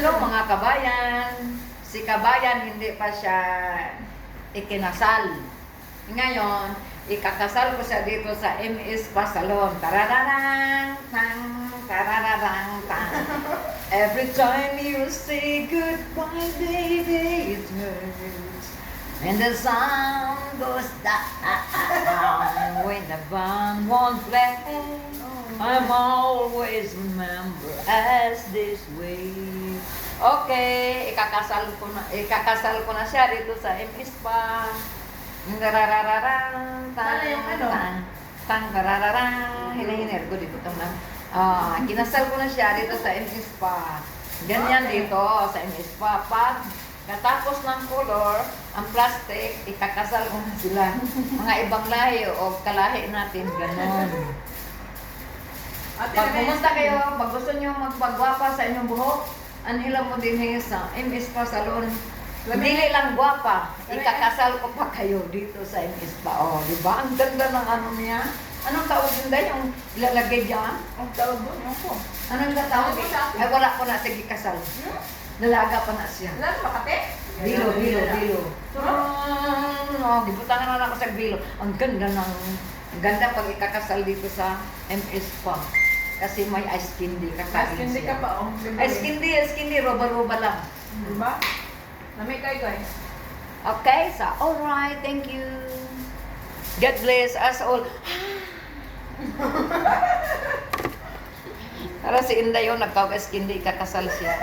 Hello mga kabayan. Si kabayan hindi pa siya ikinasal. Ngayon, ikakasal ko siya dito sa MS Pa Salon. Tarararang, tang, tarararang, tang. Every time you say goodbye, baby, it hurts. And the sound goes down when the band won't play. I'm always remember as this way. Okay, ikakasal ko na ikakasal ko na siya dito sa MS pa. Ngararararang, Ano yung ano? tang, tang, garararang, hinahiner ko dito tang Ah, kinasal ko na siya dito sa MS pa. Ganyan Okay. dito sa MS pa. Pag katapos ng color, ang plastic, ikakasal ko na sila. Mga ibang lahi o kalahi natin, ganon. Pag pumunta kayo, pag gusto nyo magpagwapa sa inyong buhok, anila mo din sa MS Pa Salon. Dili lang gwapa, ikakasal ko pa kayo dito sa MS Pa. Oh, di ba? Ang ganda ng ano niya. Anong tawag yun dahil yung ilalagay dyan? Ang tawag mo, yung ko. Anong tawag? Ano? Ay, wala ko na. Sige, kasal. Nalaga pa na siya. Wala na Makati? Bilo, bilo, bilo. Turo? No, gibutangan na ako sa bilo. Ang ganda ng, ang ganda pag ikakasal dito sa MS Pa. Kasi may ice candy Mas hindi siya. ka pa, oh. Ice candy, ice candy, roba-roba lang. Diba? Lamig kayo guys. Okay, so alright, thank you. God bless us all. Para si Inday yun, nagkawag ice candy, kakasal siya.